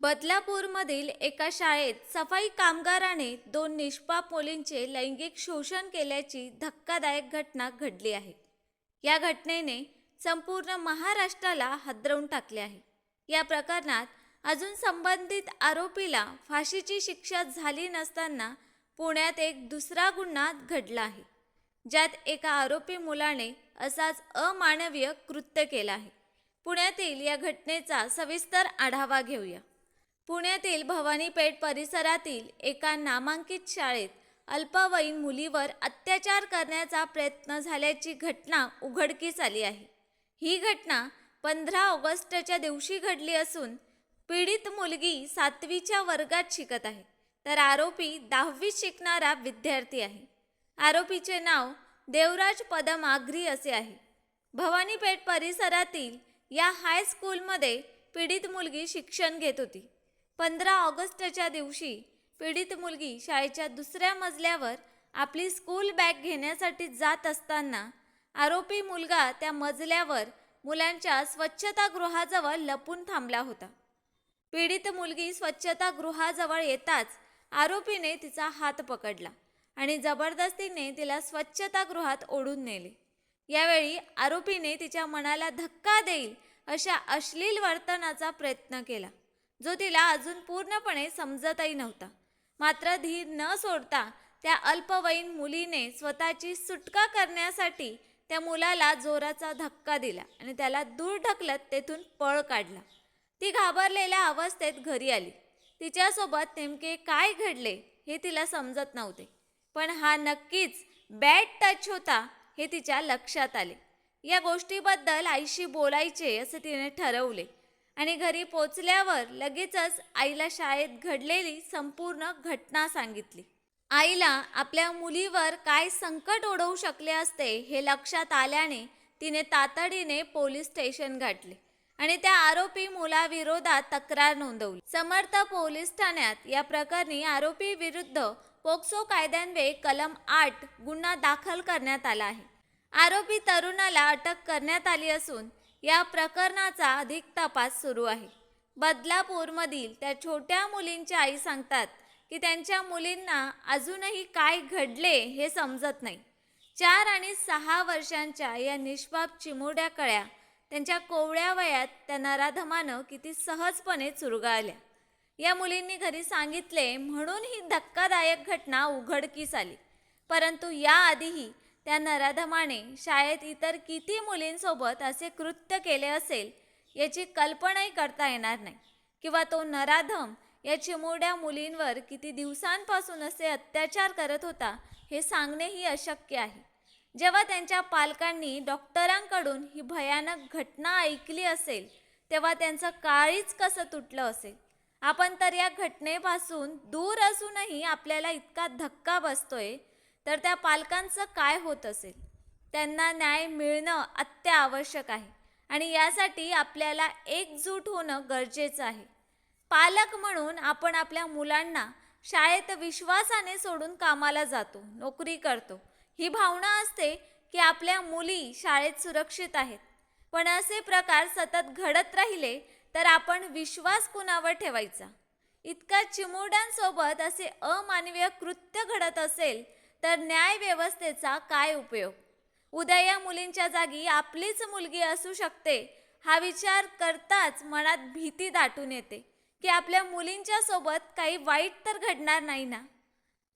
बदलापूरमधील एका शाळेत सफाई कामगाराने दोन निष्पाप मुलींचे लैंगिक शोषण केल्याची धक्कादायक घटना घडली आहे. या घटनेने संपूर्ण महाराष्ट्राला हादरवून टाकले आहे. या प्रकरणात अजून संबंधित आरोपीला फाशीची शिक्षा झाली नसताना पुण्यात एक दुसरा गुन्हा घडला आहे. ज्यात एका आरोपी मुलाने असाच अमानवीय कृत्य केलं आहे. पुण्यातील या घटनेचा सविस्तर आढावा घेऊया. पुण्यातील भवानीपेठ परिसरातील एका नामांकित शाळेत अल्पवयीन मुलीवर अत्याचार करण्याचा प्रयत्न झाल्याची घटना उघडकीस आली आहे. ही घटना पंधरा ऑगस्टच्या दिवशी घडली असून पीडित मुलगी सातवीच्या वर्गात शिकत आहे तर आरोपी दहावीत शिकणारा विद्यार्थी आहे. आरोपीचे नाव देवराज पदम आघरी असे आहे. भवानीपेठ परिसरातील या हायस्कूलमध्ये पीडित मुलगी शिक्षण घेत होती. पंधरा ऑगस्टच्या दिवशी पीडित मुलगी शाळेच्या दुसऱ्या मजल्यावर आपली स्कूल बॅग घेण्यासाठी जात असताना आरोपी मुलगा त्या मजल्यावर मुलांच्या स्वच्छतागृहाजवळ लपून थांबला होता. पीडित मुलगी स्वच्छतागृहाजवळ येताच आरोपीने तिचा हात पकडला आणि जबरदस्तीने तिला स्वच्छतागृहात ओढून नेले. यावेळी आरोपीने तिच्या मनाला धक्का देईल अशा अश्लील वर्तनाचा प्रयत्न केला. जो तिला अजून पूर्णपणे समजतही नव्हता. मात्र धीर न सोडता त्या अल्पवयीन मुलीने स्वतःची सुटका करण्यासाठी त्या मुलाला जोराचा धक्का दिला आणि त्याला दूर ढकलत तेथून पळ काढला. ती घाबरलेल्या अवस्थेत घरी आली. तिच्यासोबत नेमके काय घडले हे तिला समजत नव्हते पण हा नक्कीच बॅड टच होता हे तिच्या लक्षात आले. या गोष्टीबद्दल आईशी बोलायचे असे तिने ठरवले. आणि घरी पोचल्यावर लगेचच आईला शाळेत घडलेली संपूर्ण घटना सांगितली. आईला आपल्या मुलीवर काय संकट ओढवू शकले असते हे लक्षात आल्याने तिने तातडीने पोलीस स्टेशन गाठले आणि त्या आरोपी मुलाविरोधात तक्रार नोंदवली. समर्थ पोलीस ठाण्यात या प्रकरणी आरोपी विरुद्ध पोक्सो कायद्यान्वये कलम आठ गुन्हा दाखल करण्यात आला आहे. आरोपी तरुणाला अटक करण्यात आली असून या प्रकरणाचा अधिक तपास सुरू आहे. बदलापूरमधील त्या छोट्या मुलींच्या आई सांगतात की त्यांच्या मुलींना अजूनही काय घडले हे समजत नाही. चार आणि सहा वर्षांच्या या निष्पाप चिमुरड्या कळ्या त्यांच्या कोवळ्या वयात त्या नराधमानं किती सहजपणे चुरगाळल्या. या मुलींनी घरी सांगितले म्हणून ही धक्कादायक घटना उघडकीस आली. परंतु याआधीही त्या नराधमाने शाळेत इतर किती मुलींसोबत असे कृत्य केले असेल याची कल्पनाही करता येणार नाही. किंवा तो नराधम या चिमुरड्या मुलींवर किती दिवसांपासून असे अत्याचार करत होता हे सांगणेही अशक्य आहे. जेव्हा त्यांच्या पालकांनी डॉक्टरांकडून ही भयानक घटना ऐकली असेल तेव्हा त्यांचं काळीच कसं तुटलं असेल? आपण तर या घटनेपासून दूर असूनही आपल्याला इतका धक्का बसतोय तर त्या पालकांचं काय होत असेल? त्यांना न्याय मिळणं अत्यावश्यक आहे. आणि यासाठी आपल्याला एकजूट होणं गरजेचं आहे. पालक म्हणून आपण आपल्या मुलांना शाळेत विश्वासाने सोडून कामाला जातो नोकरी करतो. ही भावना असते की आपल्या मुली शाळेत सुरक्षित आहेत. पण असे प्रकार सतत घडत राहिले तर आपण विश्वास कुणावर ठेवायचा? इतका चिमुरड्यांसोबत असे अमानवीय कृत्य घडत असेल तर न्याय व्यवस्थेचा काय उपयोग? उद्या या मुलींच्या जागी आपलीच मुलगी असू शकते हा विचार करताच मनात भीती दाटून येते की आपल्या मुलींच्या सोबत काही वाईट तर घडणार नाही ना?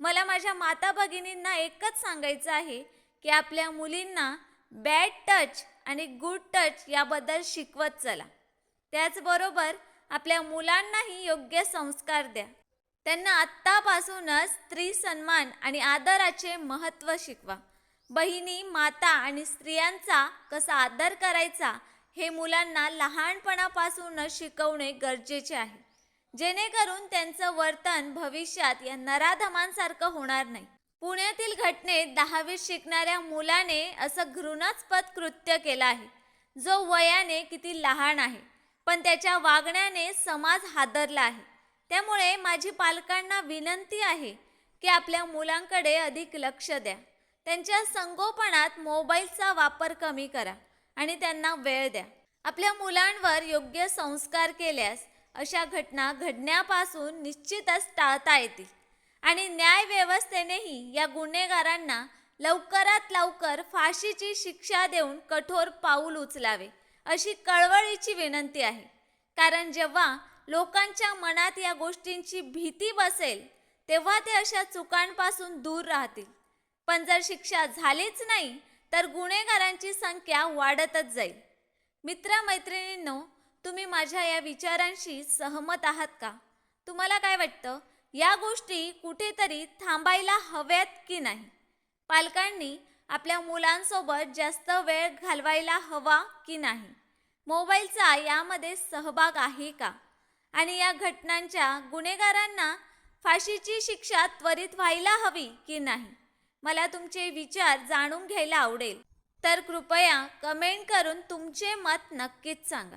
मला माझ्या माता भगिनींना एकच सांगायचं आहे की आपल्या मुलींना बॅड टच आणि गुड टच याबद्दल शिकवत चला. त्याचबरोबर आपल्या मुलांनाही योग्य संस्कार द्या. त्यांना आत्तापासूनच स्त्री सन्मान आणि आदराचे महत्त्व शिकवा. बहिणी माता आणि स्त्रियांचा कसा आदर करायचा हे मुलांना लहानपणापासूनच शिकवणे गरजेचे आहे. जेणेकरून त्यांचं वर्तन भविष्यात या नराधमांसारखं होणार नाही. पुण्यातील घटनेत दहावीत शिकणाऱ्या मुलाने असं घृणास्पद कृत्य केलं आहे. जो वयाने किती लहान आहे पण त्याच्या वागण्याने समाज हादरला आहे. त्यामुळे माझी पालकांना विनंती आहे की आपल्या मुलांकडे अधिक लक्ष द्या. त्यांच्या संगोपनात मोबाईलचा वापर कमी करा आणि त्यांना वेळ द्या. आपल्या मुलांवर योग्य संस्कार केल्यास अशा घटना घडण्यापासून निश्चितच टाळता येतील. आणि न्याय व्यवस्थेनेही या गुन्हेगारांना लवकरात लवकर फाशीची शिक्षा देऊन कठोर पाऊल उचलावे अशी कळवळीची विनंती आहे. कारण जेव्हा लोकांच्या मनात या गोष्टींची भीती बसेल तेव्हा ते अशा चुकांपासून दूर राहतील. पण जर शिक्षा झालीच नाही तर गुन्हेगारांची संख्या वाढतच जाईल. मित्रमैत्रिणींनो तुम्ही माझ्या या विचारांशी सहमत आहात का? तुम्हाला काय वाटतं? या गोष्टी कुठेतरी थांबायला हव्यात की नाही? पालकांनी आपल्या मुलांसोबत जास्त वेळ घालवायला हवा की नाही? मोबाईलचा यामध्ये सहभाग आहे का? आणि या घटनांच्या गुन्हेगारांना फाशीची शिक्षा त्वरित व्हायला हवी की नाही? मला तुमचे विचार जाणून घ्यायला आवडेल. तर कृपया कमेंट करून तुमचे मत नक्कीच सांगा.